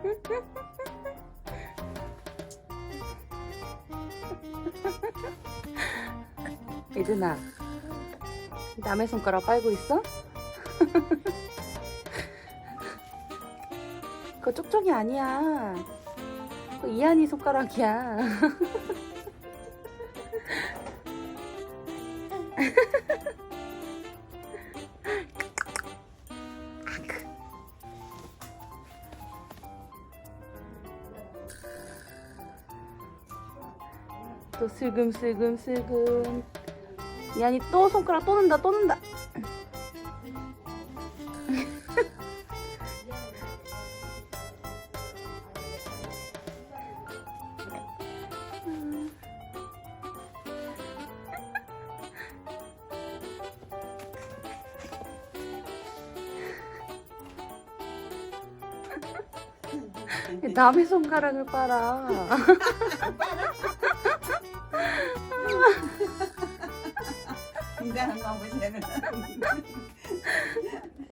이드나 남의 손가락 빨고 있어? 그거 쪽쪽이 아니야 그거 이한이 손가락이야 또 슬금슬금 슬금. 이한이 또 손가락 또 는다 또 는다. 남의 손가락을 빨아 인간한 거 보시면